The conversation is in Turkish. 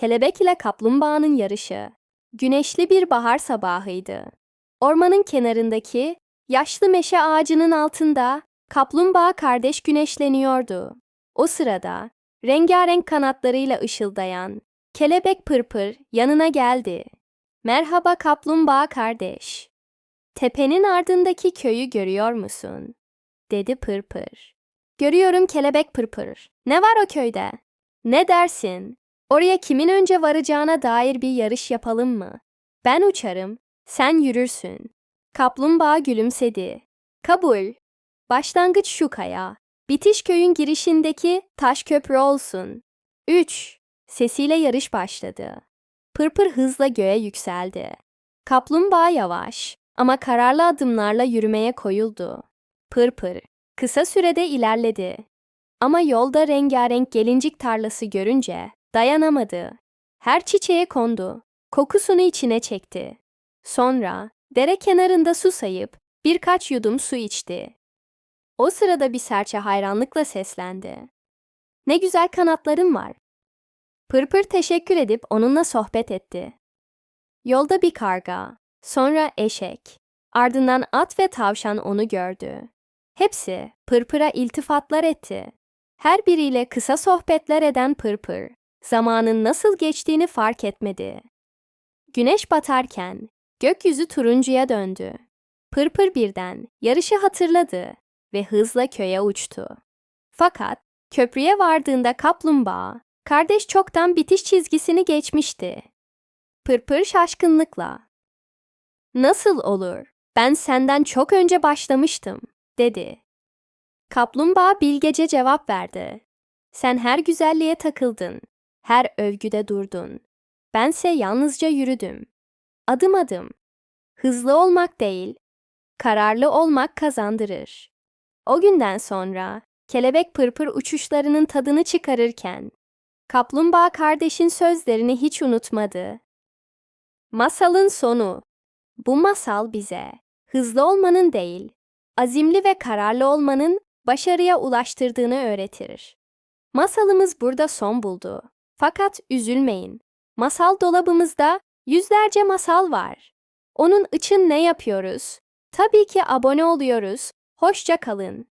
Kelebek ile kaplumbağanın yarışı. Güneşli bir bahar sabahıydı. Ormanın kenarındaki yaşlı meşe ağacının altında kaplumbağa kardeş güneşleniyordu. O sırada rengarenk kanatlarıyla ışıldayan kelebek pırpır yanına geldi. Merhaba kaplumbağa kardeş. Tepenin ardındaki köyü görüyor musun? dedi pırpır. Görüyorum kelebek pırpır. Ne var o köyde? Ne dersin? Oraya kimin önce varacağına dair bir yarış yapalım mı? Ben uçarım, sen yürürsün. Kaplumbağa gülümsedi. Kabul. Başlangıç şu kaya. Bitiş köyün girişindeki taş köprü olsun. 3. Sesiyle yarış başladı. Pırpır hızla göğe yükseldi. Kaplumbağa yavaş ama kararlı adımlarla yürümeye koyuldu. Pırpır kısa sürede ilerledi. Ama yolda rengarenk gelincik tarlası görünce dayanamadı. Her çiçeğe kondu. Kokusunu içine çekti. Sonra dere kenarında susayıp birkaç yudum su içti. O sırada bir serçe hayranlıkla seslendi. Ne güzel kanatların var. Pırpır teşekkür edip onunla sohbet etti. Yolda bir karga, sonra eşek, ardından at ve tavşan onu gördü. Hepsi Pırpır'a iltifatlar etti. Her biriyle kısa sohbetler eden Pırpır, zamanın nasıl geçtiğini fark etmedi. Güneş batarken gökyüzü turuncuya döndü. Pırpır birden yarışı hatırladı ve hızla köye uçtu. Fakat köprüye vardığında kaplumbağa, kardeş çoktan bitiş çizgisini geçmişti. Pırpır şaşkınlıkla, "Nasıl olur? Ben senden çok önce başlamıştım." dedi. Kaplumbağa bilgece cevap verdi. Sen her güzelliğe takıldın, her övgüde durdun. Bense yalnızca yürüdüm. Adım adım. Hızlı olmak değil, kararlı olmak kazandırır. O günden sonra kelebek pırpır uçuşlarının tadını çıkarırken kaplumbağa kardeşin sözlerini hiç unutmadı. Masalın sonu. Bu masal bize hızlı olmanın değil, azimli ve kararlı olmanın başarıya ulaştırdığını öğretir. Masalımız burada son buldu. Fakat üzülmeyin. Masal dolabımızda yüzlerce masal var. Onun için ne yapıyoruz? Tabii ki abone oluyoruz. Hoşça kalın.